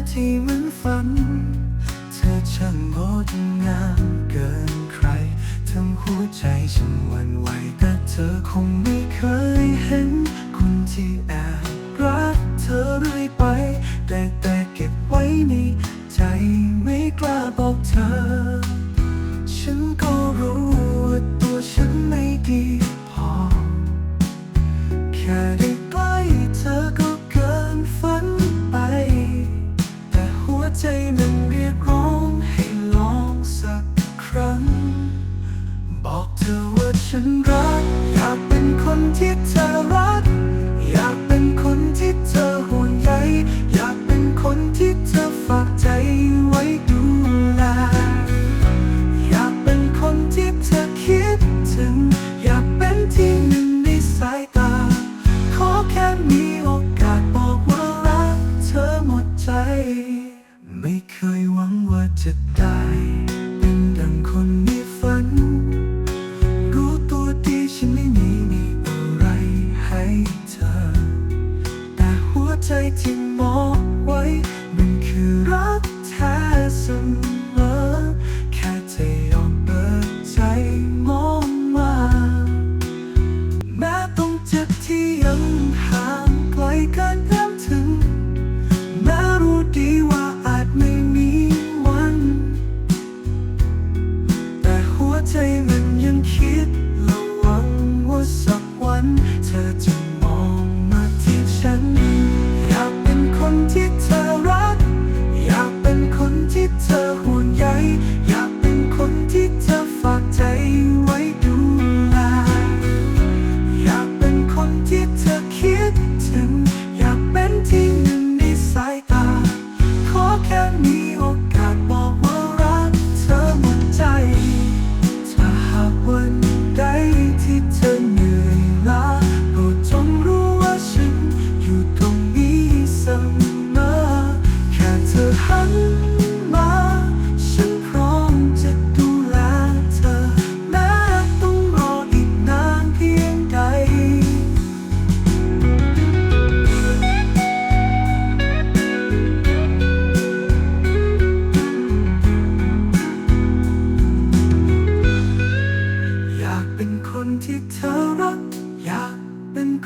ฝัน เธอช่างงดงามเกินใครทำหัวใจฉันวั่นไหวแต่เธอคงไม่เคยเห็นคนที่แอบรัก ที่เธอรัก อยากเป็นคนที่เธอห่วงใยอยากเป็นคนที่เธอฝากใจไว้ดูแล อยากเป็นคนที่เธอคิดถึง อยากเป็นที่หนึ่งในสายตา ขอแค่มีโอกาสบอกว่ารักเธอหมดใจ ไม่เคยหวังว่าจะได้ ใจที่มองไว้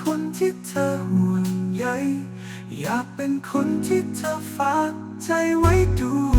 คนที่เธอห่วงใยอยากเป็นคนที่เธอฝากใจไว้ดู